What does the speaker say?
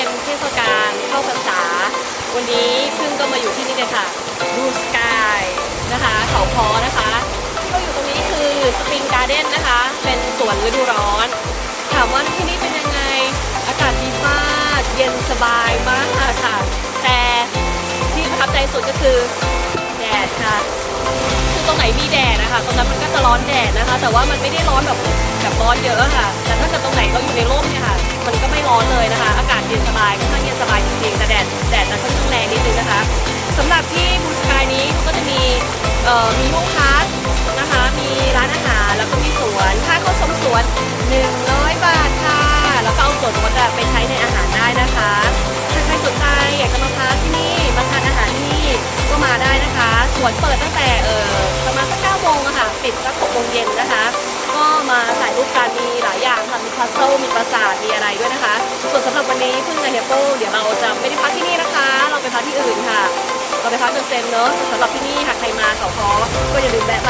เป็นเทศกาลเข้าพรรษา วันนี้พึ่งก็มาอยู่ที่นี่เลยค่ะบูสกายนะคะเขาพอนะคะก็อยู่ตรงนี้คือสปริงการ์เด้นนะคะ เป็นสวนฤดูร้อน ถามว่าที่นี่เป็นยังไง อากาศดีมากเย็นสบายมากค่ะ แต่ที่ประทับใจสุดก็คือแดดค่ะคือตรงไหนมีแดดนะคะตรงนั้นมันก็จะร้อนแดดนะคะ แต่ว่ามันไม่ได้ร้อนแบบแบบร้อนเยอะค่ะ แต่ถ้าเกิดตรงไหนเราอยู่ในร่มเนี่ยค่ะ มันก็ไม่ร้อนเลย บายค่อนข้างเย็นสบายจริงๆแต่แดดแดดจะค่อนข้างแรงนิดนึงนะคะสำหรับที่บูสกายนี้เขาก็จะมีเอ่อมีห้องพักนะคะ มีร้านอาหารแล้วก็มีสวนค่าเข้าชมสวน 100 บาทค่ะ แล้วก็เอาส่วนลดอะไปใช้ในอาหารได้นะคะถ้าใครสนใจอยากจะมาพักที่นี่มาทานอาหารที่นี่ก็มาได้นะคะ สวนเปิดตั้งแต่เออประมาณสักเก้าโมงอะค่ะปิดสักหกโมงเย็น ก็มาถ่ายรูปกันมีหลายอย่างค่ะมีคาสเซิลมีปราสาทมีอะไรด้วยนะคะ ส่วนสำหรับวันนี้พึ่งกับเฮปโปเดี๋ยวเราจะไม่ได้พักที่นี่นะคะ เราไปพักที่อื่นค่ะ เราไปพักเซนเซนเนอะสำหรับที่นี่หากใครมาเขาคอก็อย่าลืมแวะมานะคะ